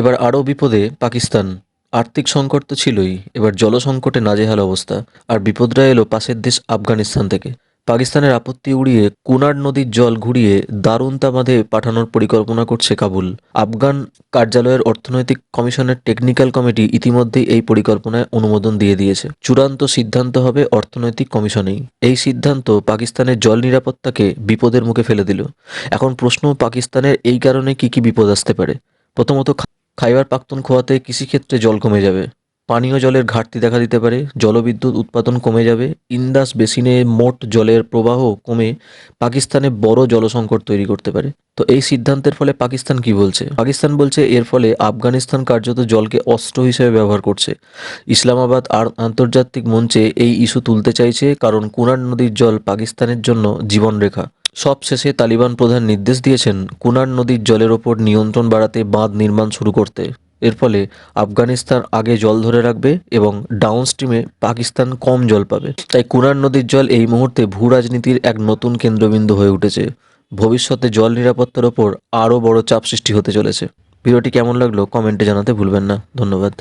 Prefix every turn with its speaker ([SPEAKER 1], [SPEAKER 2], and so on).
[SPEAKER 1] এবার আরও বিপদে পাকিস্তান। আর্থিক সংকট তো ছিলই, এবার জলসংকটে নাজেহাল অবস্থা। আর বিপদরা এলো পাশের দেশ আফগানিস্তান থেকে। পাকিস্তানের আপত্তি উড়িয়ে কুনার নদীর জল ঘুরিয়ে দারুন্তা বাঁধে পাঠানোর পরিকল্পনা করছে কাবুল। আফগান কার্যালয়ের অর্থনৈতিক কমিশনের টেকনিক্যাল কমিটি ইতিমধ্যেই এই পরিকল্পনায় অনুমোদন দিয়ে দিয়েছে। চূড়ান্ত সিদ্ধান্ত হবে অর্থনৈতিক কমিশনেই। এই সিদ্ধান্ত পাকিস্তানের জল নিরাপত্তাকে বিপদের মুখে ফেলে দিল। এখন প্রশ্ন, পাকিস্তানের এই কারণে কি কি বিপদ আসতে পারে? প্রথমত খাইবার পাখতুনখোয়াতে কৃষিক্ষেত্রে জল কমে যাবে। পানীয় জলের ঘাটতি দেখা দিতে পারে, জলবিদ্যুৎ উৎপাদন কমে যাবে, ইন্দাস বেসিনে মোট জলের প্রবাহ কমে পাকিস্তানে বড় জলসংকট তৈরি করতে পারে। তো এই সিদ্ধান্তের ফলে পাকিস্তান কি বলছে? পাকিস্তান বলছে এর ফলে আফগানিস্তান কার্যত জলকে অস্ত্র হিসেবে ব্যবহার করছে। ইসলামাবাদ আর আন্তর্জাতিক মঞ্চে এই ইস্যু তুলতে চাইছে কারণ কুনার নদীর জল পাকিস্তানের জন্য জীবনরেখা। সবশেষে তালিবান প্রধান নির্দেশ দিয়েছেন কুনার নদীর জলের ওপর নিয়ন্ত্রণ বাড়াতে বাঁধ নির্মাণ শুরু করতে। এর ফলে আফগানিস্তান আগে জল ধরে রাখবে এবং ডাউন স্ট্রিমে পাকিস্তান কম জল পাবে। তাই কুনার নদীর জল এই মুহূর্তে ভূ রাজনীতির এক নতুন কেন্দ্রবিন্দু হয়ে উঠেছে। ভবিষ্যতে জল নিরাপত্তার ওপর আরও বড় চাপ সৃষ্টি হতে চলেছে। ভিডিওটি কেমন লাগল কমেন্টে জানাতে ভুলবেন না। ধন্যবাদ।